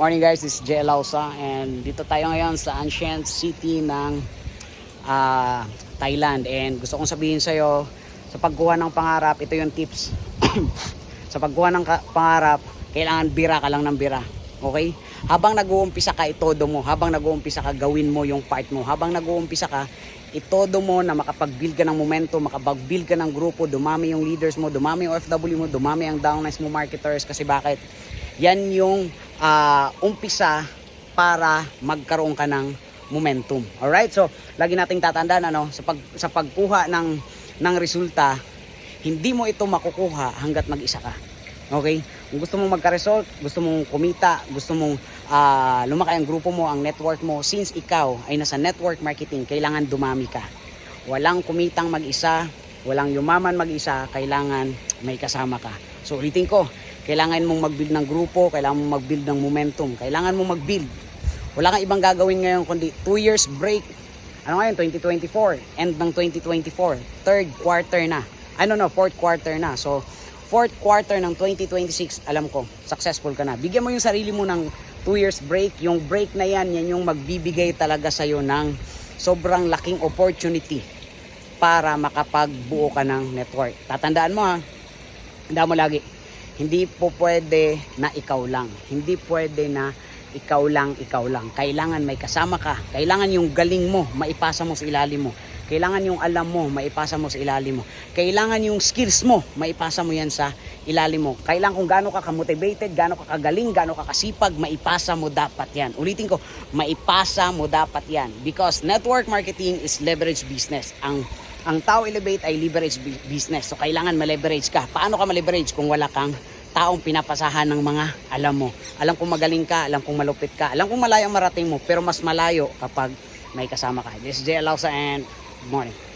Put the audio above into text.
Morning guys, this is Jay Lausa and dito tayo ngayon sa ancient city ng ah, Thailand. And gusto kong sabihin sa'yo sa pagkuha ng pangarap, ito yung tips. Sa pagkuha ng pangarap, kailangan bira ka lang ng bira. Okay? Habang nag-uumpisa ka, itodo mo. Habang nag-uumpisa ka, gawin mo yung part mo. Habang nag-uumpisa ka, itodo mo na makapag-build ka ng momentum, makapag-build ka ng grupo, dumami yung leaders mo, dumami yung OFW mo, dumami ang downlines mo marketers. Kasi bakit? Yan yung ah, umpisa para magkaroon ka ng momentum. Alright? So, lagi nating tatandaan ano, sa, pag, sa pagkuha ng, ng resulta, hindi mo ito makukuha hanggat mag-isa ka. Okay? Kung gusto mong magka-result, gusto mong kumita, gusto mong ah, lumaki ang grupo mo, ang network mo, since ikaw ay nasa network marketing, kailangan dumami ka. Walang kumitang mag-isa, walang yumaman mag-isa, kailangan may kasama ka. So ulitin ko, kailangan mong mag-build ng grupo, kailangan mong mag-build ng momentum, kailangan mong mag-build. Wala kang ibang gagawin ngayon kundi 2 years break. Ano ngayon? 2024. End ng 2024. Third quarter na. Ano no, fourth quarter na. So, fourth quarter ng 2026, alam ko, successful ka na. Bigyan mo yung sarili mo ng 2 years break. Yung break na yan, yan yung magbibigay talaga sa'yo ng sobrang laking opportunity para makapagbuo ka ng network. Tatandaan mo ha, tandaan mo lagi, hindi po pwede na ikaw lang. Hindi pwede na ikaw lang, ikaw lang. Kailangan may kasama ka. Kailangan yung galing mo, maipasa mo sa ilalim mo. Kailangan yung alam mo, maipasa mo sa ilalim mo. Kailangan yung skills mo, maipasa mo yan sa ilalim mo. Kailangan kung gaano ka ka-motivated, gaano ka kagaling, gaano ka kasipag, maipasa mo dapat yan. Ulitin ko, maipasa mo dapat yan. Because network marketing is leverage business. Ang ang tao elevate ay leverage bu- business. So kailangan ma-leverage ka. Paano ka ma-leverage kung wala kang taong pinapasahan ng mga alam mo. Alam kong magaling ka, alam kong malupit ka, alam kong malayo marating mo, pero mas malayo kapag may kasama ka. This is Jay Alausa and morning.